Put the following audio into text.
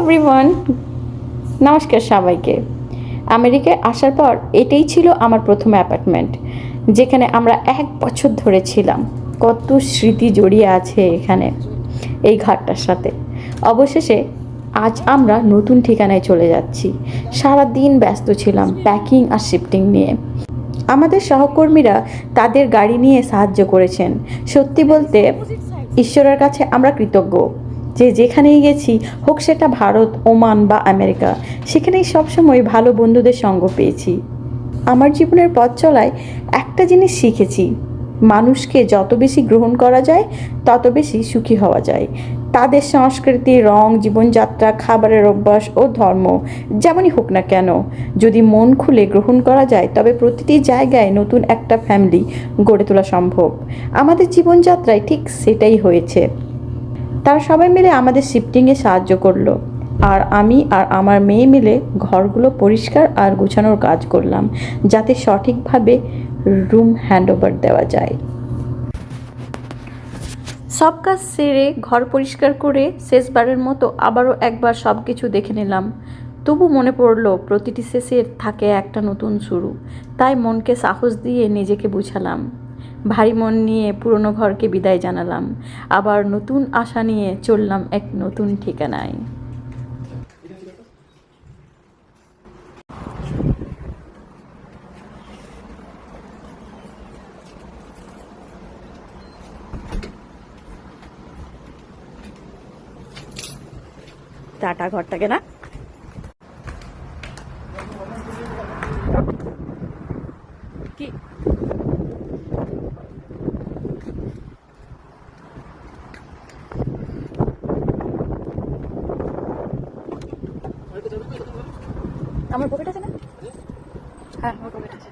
Everyone নমস্কার সবাইকে। আমেরিকায় আসার পর এটাই ছিল আমার প্রথম অ্যাপার্টমেন্ট, যেখানে আমরা এক বছর ধরে ছিলাম। কত স্মৃতি জড়িয়ে আছে এখানে, এই ঘাটটার সাথে। অবশেষে আজ আমরা নতুন ঠিকানায় চলে যাচ্ছি। সারা দিন ব্যস্ত ছিলাম প্যাকিং আর শিফটিং নিয়ে। আমাদের সহকর্মীরা তাদের গাড়ি নিয়ে সাহায্য করেছেন। সত্যি বলতে, ঈশ্বরের কাছে আমরা কৃতজ্ঞ। যে যেখানেই গেছি, হোক সেটা ভারত, ওমান বা আমেরিকা, সেখানেই সবসময় ভালো বন্ধুদের সঙ্গ পেয়েছি। আমার জীবনের পথ চলায় একটা জিনিস শিখেছি, মানুষকে যত বেশি গ্রহণ করা যায়, তত বেশি সুখী হওয়া যায়। তাদের সংস্কৃতি, রং, জীবনযাত্রা, খাবারের অভ্যাস ও ধর্ম, যেমনই হোক না কেন, যদি মন খুলে গ্রহণ করা যায়, তবে প্রতিটি জায়গায় নতুন একটা ফ্যামিলি গড়ে তোলা সম্ভব। আমাদের জীবনযাত্রায় ঠিক সেটাই হয়েছে। তারা সবাই মিলে আমাদের শিফটিংয়ে সাহায্য করল। আর আমি আর আমার মেয়ে মিলে ঘরগুলো পরিষ্কার আর গুছানোর কাজ করলাম, যাতে সঠিকভাবে রুম হ্যান্ডওভার দেওয়া যায়। সব কাজ সেরে ঘর পরিষ্কার করে শেষবারের মতো আবারও একবার সব কিছু দেখে নিলাম। তবু মনে পড়ল, প্রতিটি শেষের থাকে একটা নতুন শুরু। তাই মনকে সাহস দিয়ে নিজেকে বুঝালাম। ভারী মন নিয়ে পুরনো ঘরকে বিদায় জানালাম। আবার নতুন আশা নিয়ে চললাম এক নতুন ঠিকানায়। টাটা ঘরটাকে না? কি? আমার পকেট আছে না? হ্যাঁ আমার পকেট আছে।